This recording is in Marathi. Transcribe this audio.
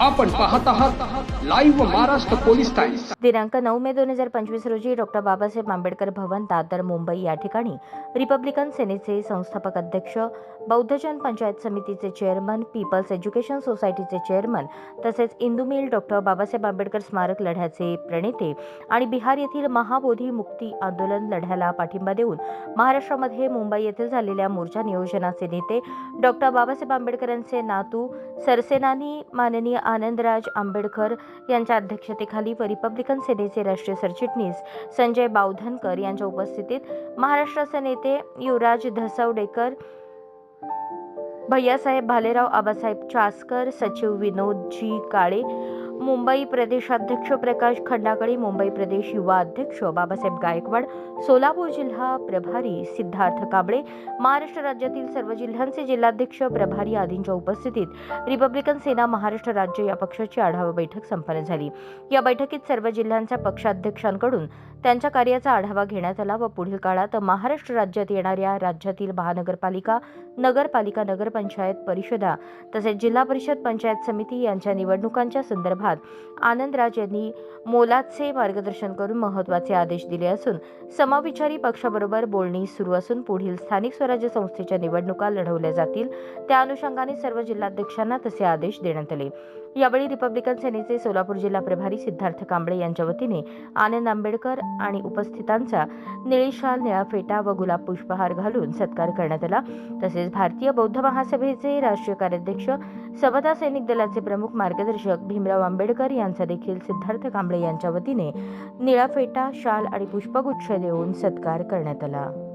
आपण पाहत आहात लाईव्ह महाराष्ट्र पोलीस टाइम्स दिनांक नऊ मे दोन हजार पंचवीस रोजी डॉक्टर बाबासाहेब आंबेडकर भवन दादर मुंबई या ठिकाणी रिपब्लिकन सेनेचे संस्थापक अध्यक्ष बौद्धजन पंचायत समितीचे चेअरमन पीपल्स एज्युकेशन सोसायटीचे चेअरमन तसेच इंदू मिल डॉक्टर बाबासाहेब आंबेडकर स्मारक लढ्याचे प्रणेते आणि बिहार येथील महाबोधी मुक्ती आंदोलन लढ्याला पाठिंबा देऊन महाराष्ट्रामध्ये मुंबई येथील झालेल्या मोर्चा नियोजनाचे नेते डॉक्टर बाबासाहेब आंबेडकरांचे नातू सरसेनानी माननीय आनंदराज आंबेडकर यांच्या अध्यक्षतेखाली व रिपब्लिकन सेनेचे राष्ट्रीय सरचिटणीस संजय बावधनकर यांच्या उपस्थितीत महाराष्ट्राचे नेते युवराज धसवडेकर भैयासाहेब भालेराव आबासाहेब चासकर सचिव विनोदजी काळे मुंबई प्रदेशाध्यक्ष प्रकाश खंडाकळी मुंबई प्रदेश युवा अध्यक्ष बाबासाहेब गायकवाड सोलापूर जिल्हा प्रभारी सिद्धार्थ कांबळे महाराष्ट्र राज्यातील सर्व जिल्ह्यांचे जिल्हाध्यक्ष प्रभारी आदींच्या उपस्थितीत रिपब्लिकन सेना महाराष्ट्र राज्य या पक्षाची आढावा बैठक संपन्न झाली. या बैठकीत सर्व जिल्ह्यांच्या पक्षाध्यक्षांकडून त्यांच्या कार्याचा आढावा घेण्यात आला व पुढील काळात महाराष्ट्र राज्यात येणाऱ्या राज्यातील महानगरपालिका नगरपालिका नगरपंचायत परिषदा तसेच जिल्हा परिषद पंचायत समिती यांच्या निवडणुकांच्या संदर्भात आनंदराज यांनी मोलाचे मार्गदर्शन करून महत्त्वाचे आदेश दिले असून समविचारी पक्षाबरोबर बोलणी सुरू असून पुढील स्थानिक स्वराज्य संस्थेच्या निवडणुका लढवल्या जातील. त्या अनुषंगाने सर्व जिल्हाध्यक्षांना तसे आदेश देण्यात आले. यावेळी रिपब्लिकन सेनेचे सोलापूर जिल्हा प्रभारी सिद्धार्थ कांबळे यांच्या वतीने आनंद आंबेडकर आणि उपस्थितांचा निळी शाल निळा फेटा व गुलाब पुष्पहार घालून सत्कार करण्यात आला. तसेच भारतीय बौद्ध महासभेचे राष्ट्रीय कार्याध्यक्ष समता सैनिक दलाचे प्रमुख मार्गदर्शक भीमराव आंबेडकर यांचा देखील सिद्धार्थ कांबळे यांच्या वतीने निळा फेटा शाल आणि पुष्पगुच्छ देऊन सत्कार करण्यात आला.